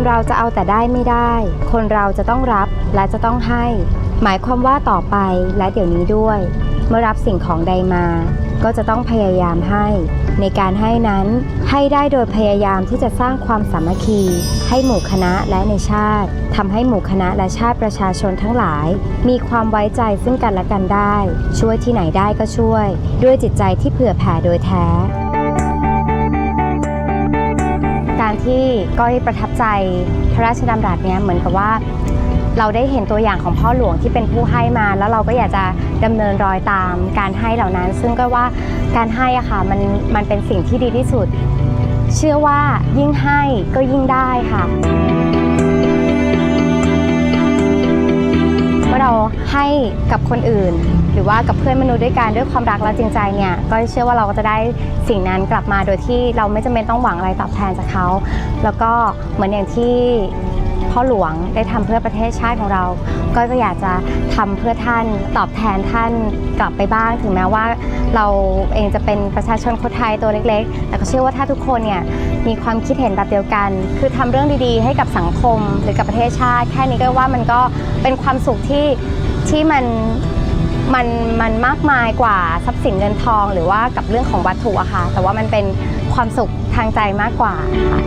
นเราจะเอาแต่ได้ไม่ได้ คนเราจะต้องรับและจะต้องให้ หมายความว่าต่อไปและเดี๋ยวนี้ด้วย เมื่อรับสิ่งของใดมา ก็จะต้องพยายามให้ ในการให้นั้นให้ได้โดยพยายามที่จะสร้างความสามัคคี ให้หมู่คณะและในชาติทำให้หมู่คณะและชาติประชาชนทั้งหลาย มีความไว้ใจซึ่งกันและกันได้ ช่วยที่ไหนได้ก็ช่วย ด้วยจิตใจที่เผื่อแผ่โดยแท้ ที่ก้อยประทับใจพระราชดำรัสเนี้ยเหมือนกับว่าเราได้เห็นตัวอย่างของพ่อหลวงที่เป็นผู้ให้มา แล้วเราก็อยากจะดำเนินรอยตามการให้เหล่านั้น ซึ่งก็ว่าการให้อะค่ะมันมันเป็นสิ่งที่ดีที่สุด เชื่อว่ายิ่งให้ก็ยิ่งได้ค่ะ ให้กับคนอื่น หรือว่ากับเพื่อนมนุษย์ด้วยกันด้วยความรักและจริงใจเนี่ยก็เชื่อว่าเราก็จะได้สิ่งนั้นกลับมาโดยที่เราไม่จำเป็นต้องหวังอะไรตอบแทนจากเขา แล้วก็เหมือนอย่างที่พ่อหลวงได้ทำเพื่อประเทศชาติของเรา ก็จะอยากจะทำเพื่อท่านตอบแทนท่านกลับไปบ้าง ถึงแม้ว่าเราเองจะเป็นประชาชนคนไทยตัวเล็กๆ แต่ก็เชื่อว่าถ้าทุกคนเนี่ยมีความคิดเห็นแบบเดียวกัน คือทำเรื่องดีๆ ให้กับสังคมหรือกับประเทศชาติ แค่นี้ก็ว่ามันก็เป็นความสุขที่ ที่มันมันมันมากมายกว่าทรัพย์สินเงินทอง หรือว่ากับเรื่องของวัตถุอะค่ะแต่ว่ามันเป็นความสุขทางใจมากกว่าค่ะ